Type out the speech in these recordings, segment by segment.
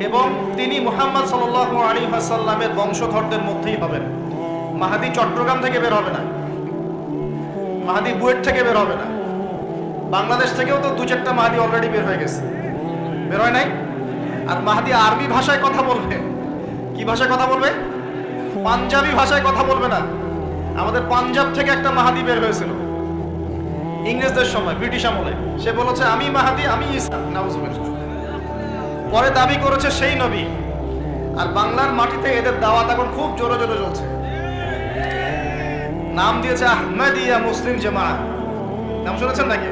এবং তিনি মুহাম্মদ সাল্লাল্লাহু আলাইহি ওয়াসাল্লামের বংশধরদের মধ্যেই হবেন। মাহাদি চট্টগ্রাম থেকে বের হবে না। মাহাদি বুয়েট থেকে বের হবে না। বাংলাদেশ থেকেও তো দু চারটা মাহাদি অলরেডি বের হয়ে গেছে। বের হয় নাই? আর মাহাদি আরবি ভাষায় কথা বলবে। কি ভাষায় কথা বলবে? পাঞ্জাবি ভাষায় কথা বলবে না। আমাদের পাঞ্জাব থেকে একটা মাহাদি বের হয়েছিল। ইংরেজদের সময়, ব্রিটিশ আমলে। সে বলেছে, আমি মাহাদি, আমি ঈসা। নাউজুবিল্লাহ। পরে দাবি করেছে সেই নবী। আর বাংলার মাটিতে এদের দাওয়াত এখন খুব জোরে জোরে চলছে। নাম দিয়েছে আহমেদিয়া মুসলিম জামাত। নাম শুনেছেন নাকি?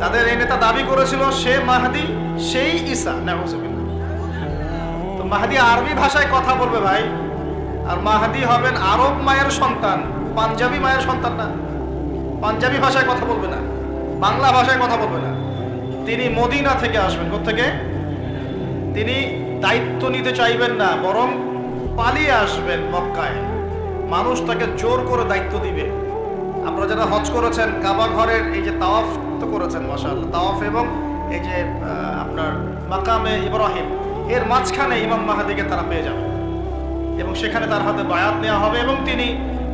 তাদের এই নেতা দাবি করেছিল সে মাহাদি, সেই ঈসা তো মাহাদি আরবি ভাষায় কথা বলবে ভাই। আর মাহাদি হবেন আরব মায়ের সন্তান, পাঞ্জাবি মায়ের সন্তান না। পাঞ্জাবি ভাষায় কথা বলবে না, বাংলা ভাষায় কথা বলবে না। তিনি মদিনা থেকে আসবেন। থেকে তিনি দায়িত্ব নিতে চাইবেন না, বরং পালিয়ে আসবেন মক্কায়। মানুষ তাকে জোর করে দায়িত্ব দিবে। আপনারা যারা হজ করেছেন, কাবা ঘরের এই যে তাওয়াফ তো করেছেন মাসাল তাওয়াফ এবং এই যে আপনার মাকামে ইব্রাহিম, এর মাঝখানে ইমাম মাহাদিকে তারা পেয়ে যাবে। এবং সেখানে তার হাতে বায়াত নেওয়া হবে এবং তিনি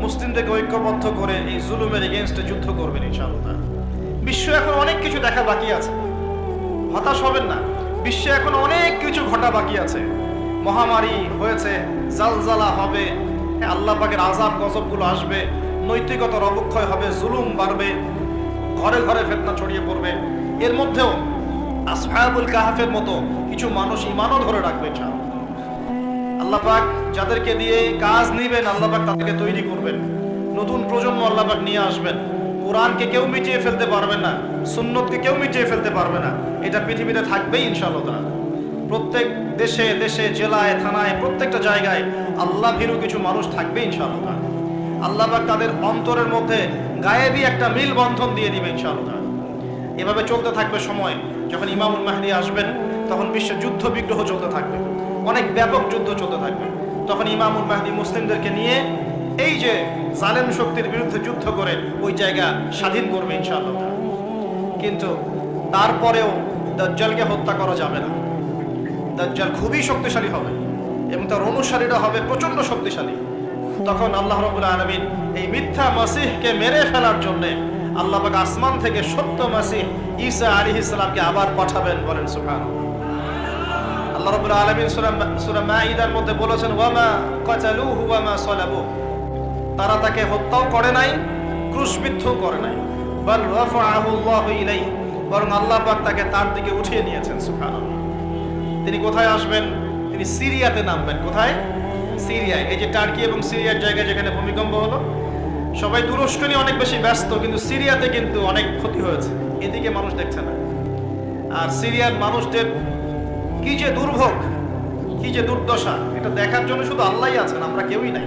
মুসলিমদেরকে ঐক্যবদ্ধ করে এই জুলুমের এগেনস্টে যুদ্ধ করবেন, ইনশাআল্লাহ। বিশ্ব এখন অনেক কিছু দেখা বাকি আছে। হতাশ হবেন না। বিশ্বে এখন অনেক কিছু ঘটা বাকি আছে। মহামারী হয়েছে, জালজালা হবে আল্লাহ পাকের আজাব গজবগুলো আসবে, নৈতিকতার অবক্ষয় হবে, জুলুম বাড়বে, ঘরে ঘরে ফেতনা ছড়িয়ে পড়বে। এর মধ্যেও আসহাবুল কাহাফের মতো কিছু মানুষ ইমানও ধরে রাখবে আল্লাহ পাক যাদেরকে দিয়ে কাজ নিবেন আল্লাহ পাক তাদেরকে তৈরি করবেন। নতুন প্রজন্ম আল্লাহ পাক নিয়ে আসবেন। কোরআনকে কেউ মিটিয়ে ফেলতে পারবে না, সুন্নতকে কেউ মিটিয়ে ফেলতে পারবে না এটা পৃথিবীতে থাকবেই ইনশাআল্লাহ। প্রত্যেক দেশে দেশে, জেলায়, থানায়, প্রত্যেকটা জায়গায় আল্লাহ ভীরু কিছু মানুষ থাকবে ইনশাআল্লাহ। আল্লাহ পাক তাদের অন্তরের মধ্যে গায়েবী একটা মিল বন্ধন দিয়ে দিবে ইনশাআল্লাহ। এভাবে চলতে থাকবে সময় যখন ইমামুল মাহদি আসবেন, তখন বিশ্বে যুদ্ধ বিগ্রহ চলতে থাকবে অনেক ব্যাপক যুদ্ধ চলতে থাকবে তখন ইমামুল মাহদি মুসলিমদেরকে নিয়ে এই যে জালেম শক্তির বিরুদ্ধে যুদ্ধ করে ওই জায়গা স্বাধীন করবে ইনশাআল্লাহ। কিন্তু তারপরেও দাজ্জালকে হত্যা করা যাবে না। দাজ্জাল খুবই শক্তিশালী হবে এবং তার অনুসারীরা হবে প্রচণ্ড শক্তিশালী। তখন আল্লাহ রবুল আলমিন এই মিথ্যা মাসিহকে মেরে ফেলার জন্য আল্লাহ পাক আসমান থেকে সত্য মাসিহ ঈসা আলী ইসলামকে আবার পাঠাবেন বলেন সুখান আল্লাহ রবুল আলমিন সুরা মাঈদার মধ্যে বলেছেন ওয়ামা কাতালুহু ওয়ামা সালাবু তারা তাকে হত্যাও করে নাই, ক্রুশবিদ্ধও করে নাই। বরং আল্লাহ পাক তাকে তার দিকে উঠিয়ে নিয়েছেন, সুবহানাল্লাহ। তিনি কোথায় আসবেন? তিনি সিরিয়াতে নামবেন। কোথায়? সিরিয়ায়। এই যে টার্কি এবং সিরিয়ার জায়গায় যেখানে ভূমিকম্প হলো, সবাই তুরস্ক নিয়ে অনেক বেশি ব্যস্ত, কিন্তু সিরিয়াতে কিন্তু অনেক ক্ষতি হয়েছে। এদিকে মানুষ দেখছে না। আর সিরিয়ার মানুষদের কি যে দুর্ভোগ, কি যে দুর্দশা, এটা দেখার জন্য শুধু আল্লাহই আছেন, আমরা কেউই নাই।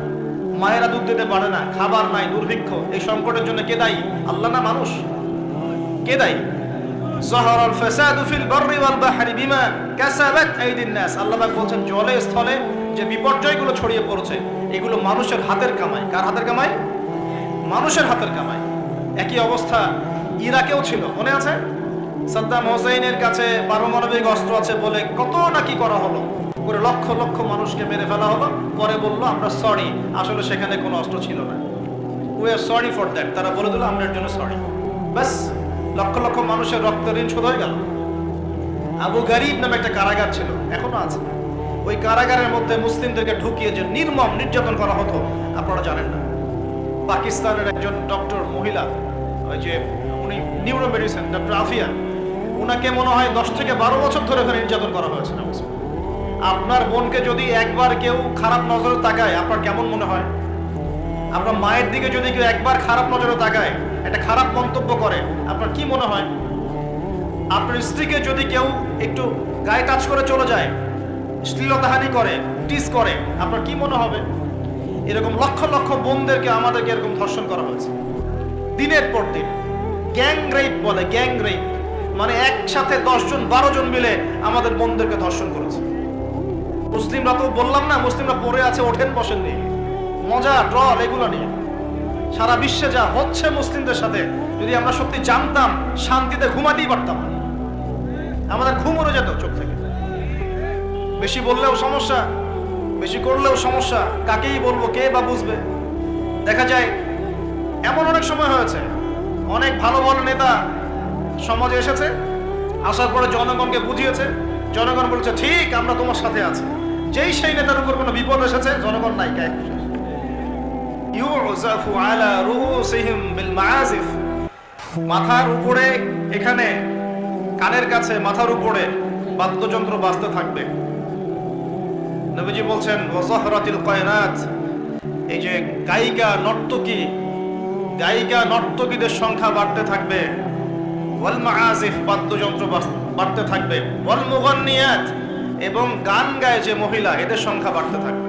মায়েরা দুধ দিতে পারে না, খাবার নাই, দুর্ভিক্ষ। এই সংকটের জন্য কে দায়ী? আল্লাহ না মানুষ? কে দায়ী? জহরাল আল্লাহ জলে, স্থলে যে বিপর্যয়গুলো ছড়িয়ে এগুলো মানুষের হাতের কামাই। কার হাতের কামাই? মানুষের হাতের কামাই। একই অবস্থা ছিল, মনে আছে? সাদ্দাম কাছে পারমাণবিক অস্ত্র আছে বলে কত নাকি করা হলো? করে লক্ষ লক্ষ মানুষকে মেরে ফেলা হলো। পরে বলল, আমরা সরি আসলে সেখানে কোনো অস্ত্র ছিল না। We are sorry for that তারা বলে দিল, আমরা জন্য সরি ব্যাস, লক্ষ লক্ষ মানুষের রক্ত ঋণ শোধ হয়ে গেল। আবু গরিব নামে একটা কারাগার ছিল, এখনও আছে। ওই কারাগারের মধ্যে মুসলিমদেরকে ঢুকিয়ে যে নির্মম নির্যাতন করা হতো, আপনারা জানেন না। পাকিস্তানের একজন ডক্টর মহিলা, ওই যে উনি নিউরো মেডিসিন ডক্টর আফিয়া, উনাকে মনে হয় দশ থেকে বারো বছর ধরে ওখানে নির্যাতন করা হয়েছে। না আপনার বোনকে যদি একবার কেউ খারাপ নজরে তাকায়, আপনার কেমন মনে হয়? আপনার মায়ের দিকে যদি কেউ একবার খারাপ নজরে তাকায়, একটা খারাপ মন্তব্য করে, আপনার কি মনে হয়? আপনার স্ত্রীকে যদি কেউ একটু গায়ে টাচ করে চলে যায়, শ্লীলতাহানি করে, টিস করে, আপনার কি মনে হবে? এরকম লক্ষ লক্ষ বোনদেরকে আমাদেরকে এরকম ধর্ষণ করা হয়েছে। দিনের পর দিন। গ্যাং রেপ বলে, গ্যাং রেপ। মানে একসাথে দশজন, বারো জন মিলে আমাদের বোনদেরকে ধর্ষণ করেছে। মুসলিমরা তো বললাম না, মুসলিমরা পড়ে আছে, ওঠেন বসেন নিয়ে মজা ট্রল এগুলো নিয়ে। সারা বিশ্বে যা হচ্ছে মুসলিমদের সাথে, যদি আমরা সত্যি জানতাম, শান্তিতে ঘুমাতেই পারতাম। আমাদের ঘুম উড়ে যেত চোখ থেকে। বেশি বললেও সমস্যা, বেশি করলেও সমস্যা, কাকেই বলব, কে বা বুঝবে? দেখা যায়, এমন অনেক সময় হয়েছে, অনেক ভালো ভালো নেতা সমাজে এসেছে, আসার পরে জনগণকে বুঝিয়েছে, জনগণ বলেছে, ঠিক, আমরা তোমার সাথে আছি। যেই সেই নেতার উপর কোনো বিপদ এসেছে, জনগণ নাই গায়ে মাথার উপরে, এখানে, কানের কাছে, মাথার উপরে বাদ্যযন্ত্র বাজতে থাকবে। নবীজি বলছেন ওয়াজাহরাতিল কায়নাত। এই যে গায়িকা নর্তকী, গায়িকা নর্তকীদের সংখ্যা বাড়তে থাকবে। ওয়াল মাআজিফ বাদ্যযন্ত্র বাড়তে থাকবে। ওয়াল মুগান্নিয়াত। এবং গান গায় যে মহিলা, এদের সংখ্যা বাড়তে থাকবে।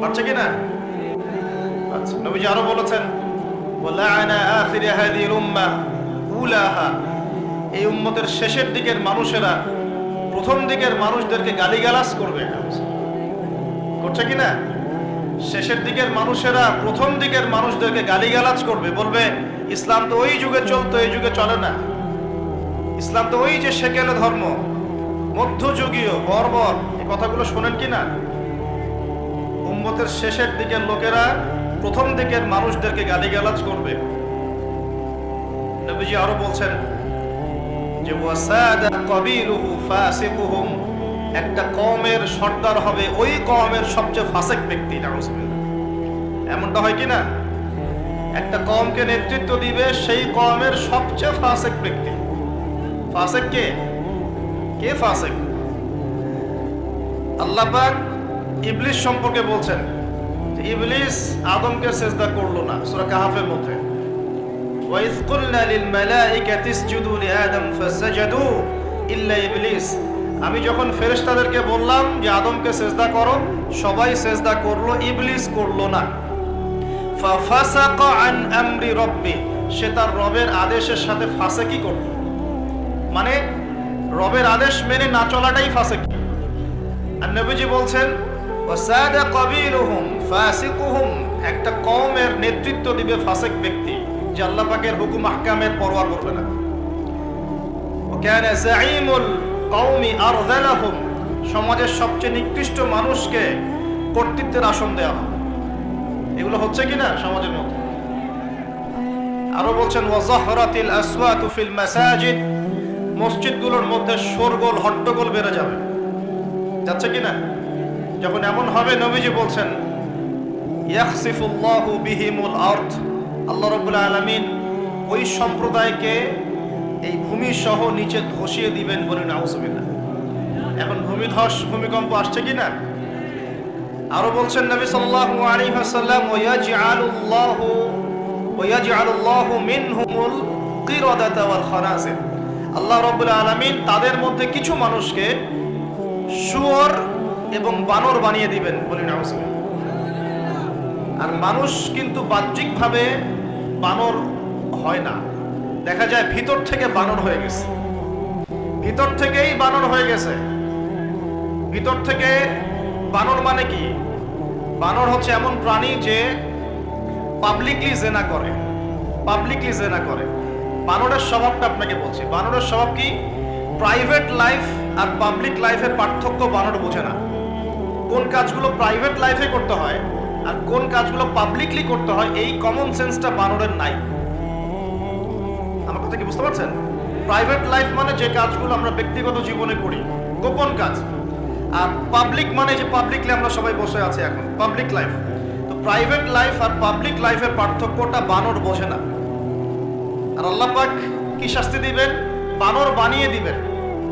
বাড়ছে কি না? আচ্ছা নবীজি আরও বলেছেন এই উম্মতের শেষের দিকের মানুষেরা প্রথম দিকের মানুষদেরকে গালিগালাজ করবে। করছে কি না? শেষের দিকের মানুষেরা প্রথম দিকের মানুষদেরকে গালিগালাজ করবে, বলবে, ইসলাম তো ওই যুগে চলতো, এই যুগে চলে না। ইসলাম তো ওই যে সেকেলে ধর্ম মধ্যযুগীয়, বর্বর, এই কথাগুলো শোনেন কি না? উম্মতের শেষের দিকের লোকেরা প্রথম দিকের মানুষদেরকে গালিগালাজ করবে। নবীজি আরও বলছেন, যে একটা কমের সর্দার হবে ওই কমের সবচেয়ে ফাসেক ব্যক্তি এমনটা হয় কি না? একটা কমকে নেতৃত্ব দিবে সেই কমের সবচেয়ে ফাসেক ব্যক্তি। ফাসেক কে? কে ফাসেক আল্লাহ পাক ইবলিস সম্পর্কে বলছেন যে ইবলিস আদমকে সেজদা করলো না সূরা কাহাফের মধ্যে وإذ قلنا للملائكة اسجدوا لآدم فسجدوا إلا إبليس আমি যখন ফেরেশতাদেরকে বললাম যে আদমকে সেজদা করো সবাই সেজদা করলো ইবলিস করলো না ফাফাসাকা আন আমরি রব্বি সে তার রবের আদেশের সাথে ফাসেকি করল মানে রবের আদেশ মেনে না চলাটাই ফাঁসে কি আর নবীজি বলছেন একটা কমের নেতৃত্ব দিবে ফাসেক ব্যক্তি, যে আল্লাহ পাকের হুকুম আহকামের পরোয়া করবে না। সমাজের সবচেয়ে নিকৃষ্ট মানুষকে কর্তৃত্বের আসন দেওয়া হয় এগুলো হচ্ছে কিনা সমাজের মধ্যে? আরও বলছেন ওয়াজাহরাতিল আসওয়াতু ফিল মাসাজিদ। মসজিদগুলোর মধ্যে শোরগোল, হট্টগোল বেড়ে যাবে। যাচ্ছে কি না? যখন এমন হবে, নবীজি বলছেন, ইয়াখসিফুল্লাহু বিহিমুল আরদ। আল্লাহ রাব্বুল আলামিন ওই সম্প্রদায়কে এই ভূমি সহ নিচে ধসিয়ে দিবেন বলে নাউজুবিল্লাহ এখন ভূমিধস, ভূমিকম্প আসছে কি না? আরও বলছেন নবী সাল্লাল্লাহু আলাইহি ওয়াসাল্লাম, ওয়ায়াজআলুল্লাহু ওয়ায়াজআলুল্লাহু মিনহুমুল কিরাদাতা ওয়াল খানাজির আল্লাহ রাব্বুল আলামিন তাদের মধ্যে কিছু মানুষকে শুয়োর এবং বানর বানিয়ে দিবেন বলে নাউজুবিল্লাহ আর মানুষ কিন্তু বাহ্যিকভাবে বানর হয় না। দেখা যায় ভিতর থেকে বানর হয়ে গেছে। ভিতর থেকেই বানর হয়ে গেছে। ভিতর থেকে বানর মানে কি? বানর হচ্ছে এমন প্রাণী যে পাবলিকলি জেনা করে। পাবলিকলি জেনা করে। বানরের স্বভাবটা আপনাকে বলছি? বানরের স্বভাব কি? প্রাইভেট লাইফ আর পাবলিক লাইফের পার্থক্য বানর বোঝে না। কোন কাজগুলো প্রাইভেট লাইফে করতে হয় আর কোন কাজগুলো পাবলিকলি করতে হয়, এই কমন সেন্সটা বানরের নাই। আমার কথা কি বুঝতে পারছেন? প্রাইভেট লাইফ মানে যে কাজগুলো আমরা ব্যক্তিগত জীবনে করি, গোপন কাজ। আর পাবলিক মানে যে পাবলিকলি আমরা সবাই বসে আছি এখন পাবলিক লাইফ তো প্রাইভেট লাইফ আর পাবলিক লাইফের পার্থক্যটা বানর বোঝে না। আর আল্লাহ পাক কি শাস্তি দিবেন? বানর বানিয়ে দিবেন।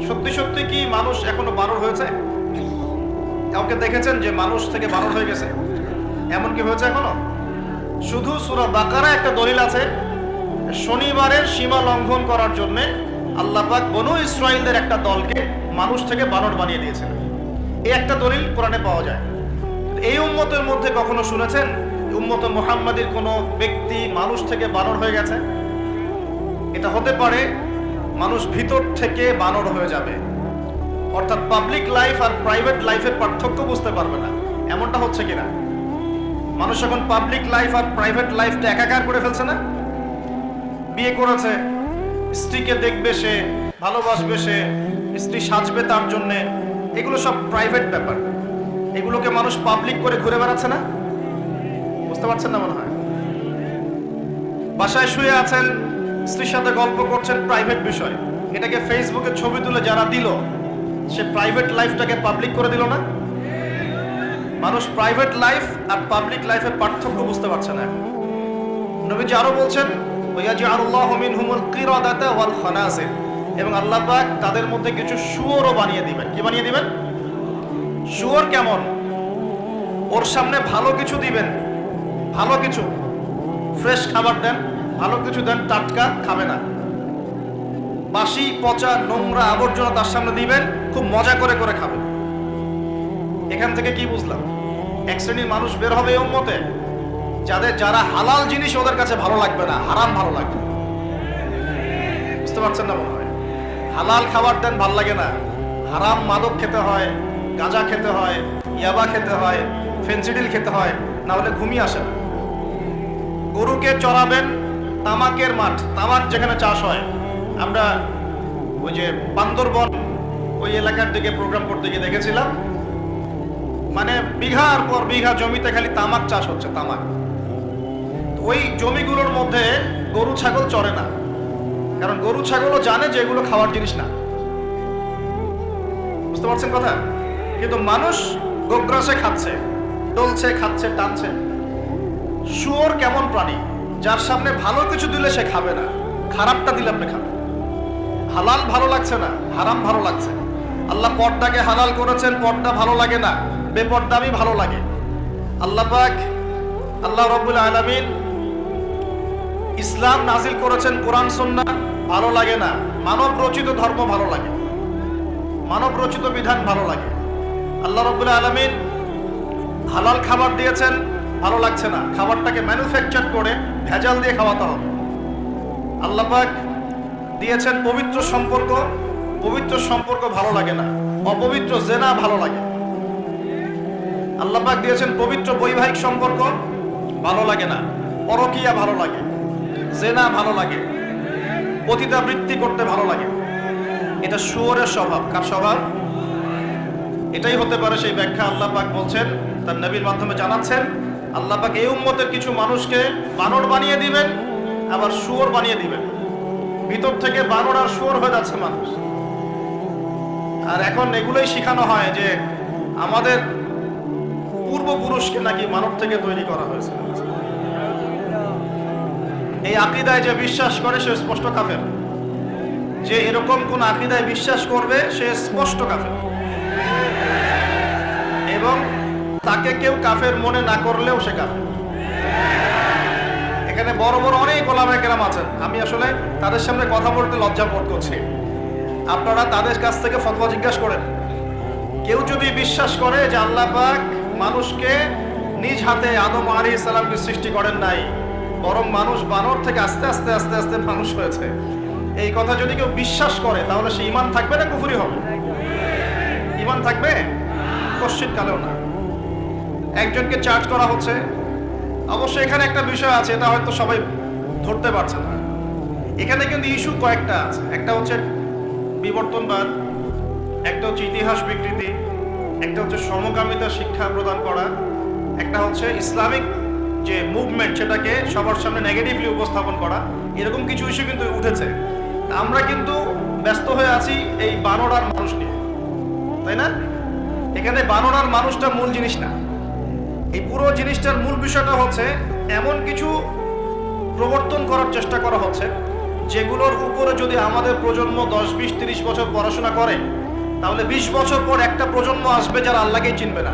সত্যি সত্যি কি মানুষ এখনও বানর হয়েছে? কাউকে দেখেছেন যে মানুষ থেকে বানর হয়ে গেছে? এমন কি হয়েছে এখনও? শুধু সুরা বাকারা একটা দলিল আছে, শনিবারের সীমা লঙ্ঘন করার জন্য আল্লাহ পাক বনু ইসরায়েলদের একটা দলকে মানুষ থেকে বানর বানিয়ে দিয়েছেন। এই একটা দলিল কোরআনে পাওয়া যায়। এই উম্মতের মধ্যে কখনো শুনেছেন? উম্মত মুহাম্মাদের কোনো ব্যক্তি মানুষ থেকে বানর হয়ে গেছে? এটা হতে পারে মানুষ ভিতর থেকে বানর হয়ে যাবে। অর্থাৎ পাবলিক লাইফ আর প্রাইভেট লাইফের পার্থক্য বুঝতে পারবে না। এমনটা হচ্ছে কিনা? মানুষ এখন পাবলিক লাইফ আর প্রাইভেট লাইফটা একাকার করে ফেলছে না? বিয়ে করেছে, স্ত্রীকে দেখবে সে, ভালোবাসবে সে, স্ত্রী সাজবে তার জন্য, এগুলো সব প্রাইভেট ব্যাপার। এগুলোকে মানুষ পাবলিক করে ঘুরে বেড়াচ্ছে না? বুঝতে পারছেন না মনে হয়? বাসায় শুয়ে আছেন স্ত্রীর সাথে গল্প করছেন প্রাইভেট বিষয়। এটাকে ফেসবুকে ছবি তুলে যারা দিল, সে প্রাইভেট লাইফটাকে পাবলিক করে দিল না? মানুষ প্রাইভেট লাইফ আর পাবলিক লাইফের পার্থক্য বুঝতে পারছে না। নবীজি আরও বলছেন এবং আল্লাহ তাদের মধ্যে কিছু শুয়োরও বানিয়ে দিবেন। কি বানিয়ে দিবেন? শুয়োর কেমন? ওর সামনে ভালো কিছু দিবেন। ভালো কিছু। ফ্রেশ খাবার দেন। ভালো কিছু দেন, টাটকা খাবে না। বাসি, পচা, নোংরা আবর্জনা তার সামনে দিবেন, খুব মজা করে করে খাবে এখান থেকে কি বুঝলাম? এক শ্রেণির মানুষ বের হবে এই মতে যাদের যারা হালাল জিনিস ওদের কাছে ভালো লাগবে না, হারাম ভালো লাগবে বুঝতে পারছেন না মনে হয়? হালাল খাবার দেন, ভালো লাগে না। হারাম মাদক খেতে হয়, গাঁজা খেতে হয়, ইয়াবা খেতে হয়, ফেন্সিডিল খেতে হয়, না হলে ঘুমিয়ে আসে না। গরুকে চড়াবেন তামাকের মাঠ, তামাক যেখানে চাষ হয়, আমরা ওই যে বান্দরবন, ওই এলাকার দিকে প্রোগ্রাম করতে গিয়ে দেখেছিলাম। মানে বিঘার পর বিঘা জমিতে খালি তামাক চাষ হচ্ছে, তামাক। ওই জমিগুলোর মধ্যে গরু, ছাগল চড়ে না। কারণ গরু, ছাগলও জানে যে এগুলো খাওয়ার জিনিস না। বুঝতে পারছেন কথা? কিন্তু মানুষ গোগ্রাসে খাচ্ছে, ডলছে, খাচ্ছে, টানছে। শুয়োর কেমন প্রাণী? যার সামনে ভালো কিছু দিলে সে খাবে না। খারাপটা দিলে আপনি খাবে হালাল ভালো লাগছে না, হারাম ভালো লাগছে। আল্লাহ পর্দাকে হালাল করেছেন, পর্দা ভালো লাগে না, বেপর্দামি ভালো লাগে। আল্লাহ পাক, আল্লাহ রব্বুল আলামিন ইসলাম নাজিল করেছেন কোরআন সন্না ভালো লাগে না। মানব রচিত ধর্ম ভালো লাগে। মানব রচিত বিধান ভালো লাগে। আল্লাহ রব্বুল আলামিন হালাল খাবার দিয়েছেন ভালো লাগছে না। খাবারটাকে ম্যানুফ্যাকচার করে ভেজাল দিয়ে খাওয়াতে হবে। আল্লাপাক দিয়েছেন পবিত্র সম্পর্ক। পবিত্র সম্পর্ক ভালো লাগে না। অপবিত্র জেনা ভালো লাগে। আল্লাহ পাক দিয়েছেন পবিত্র বৈবাহিক সম্পর্ক। ভালো লাগে না। পরকিয়া ভালো লাগে। জেনা ভালো লাগে। পতিতাবৃত্তি করতে ভালো লাগে। এটা শুয়োরের স্বভাব। কার স্বভাব? এটাই হতে পারে সেই ব্যাখ্যা আল্লাহ পাক বলছেন। তার নবীর মাধ্যমে জানাচ্ছেন। আল্লাহ পাক এই উম্মতের কিছু মানুষকে বানর বানিয়ে দিবেন, আবার শুয়োর বানিয়ে দিবেন। ভিতর থেকে বানর আর শুয়োর হয়ে যাচ্ছে মানুষ। আর এখন এগুলোই শেখানো হয় যে আমাদের পূর্বপুরুষকে নাকি মানব থেকে তৈরি করা হয়েছে। এই আকিদায় যে বিশ্বাস করে, সে স্পষ্ট কাফের। যে এরকম কোন আকিদায় বিশ্বাস করবে, সে স্পষ্ট কাফের। এবং তাকে কেউ কাফের মনে না করলেও সে কাফের। এখানে বড় বড় অনেক ওলামায়ে কেরাম আছেন। আমি আসলে তাদের সামনে কথা বলতে লজ্জা বোধ করছি। আপনারা তাদের কাছ থেকে ফতোয়া জিজ্ঞাসা করেন। কেউ যদি বিশ্বাস করে যে আল্লাহ পাক মানুষকে নিজ হাতে আদম আলী ইসলামকে সৃষ্টি করেন নাই, বরং মানুষ বানর থেকে আস্তে আস্তে আস্তে আস্তে মানুষ হয়েছে, এই কথা যদি কেউ বিশ্বাস করে, তাহলে সে ইমান থাকবে না কুফুরি হবে? ইমান থাকবে? কশ্চিত কালেও না। একজনকে চার্জ করা হচ্ছে। অবশ্যই এখানে একটা বিষয় আছে, এটা হয়তো সবাই ধরতে পারছে না। এখানে কিন্তু ইস্যু কয়েকটা আছে। একটা হচ্ছে বিবর্তনবাদ একটা হচ্ছে ইতিহাস বিকৃতি, একটা হচ্ছে সমকামিতা শিক্ষা প্রদান করা, একটা হচ্ছে ইসলামিক যে মুভমেন্ট সেটাকে সবার সামনে নেগেটিভলি উপস্থাপন করা, এরকম কিছু ইস্যু কিন্তু উঠেছে। আমরা কিন্তু ব্যস্ত হয়ে আছি এই বানরার মানুষ নিয়ে। তাই না? এখানে বানরার মানুষটা মূল জিনিস না। এই পুরো জিনিসটার মূল বিষয়টা হচ্ছে এমন কিছু প্রবর্তন করার চেষ্টা করা হচ্ছে, যেগুলোর উপরে যদি আমাদের প্রজন্ম দশ, বিশ, তিরিশ বছর পড়াশোনা করে, তাহলে বিশ বছর পর একটা প্রজন্ম আসবে যারা আল্লাহকেই চিনবে না।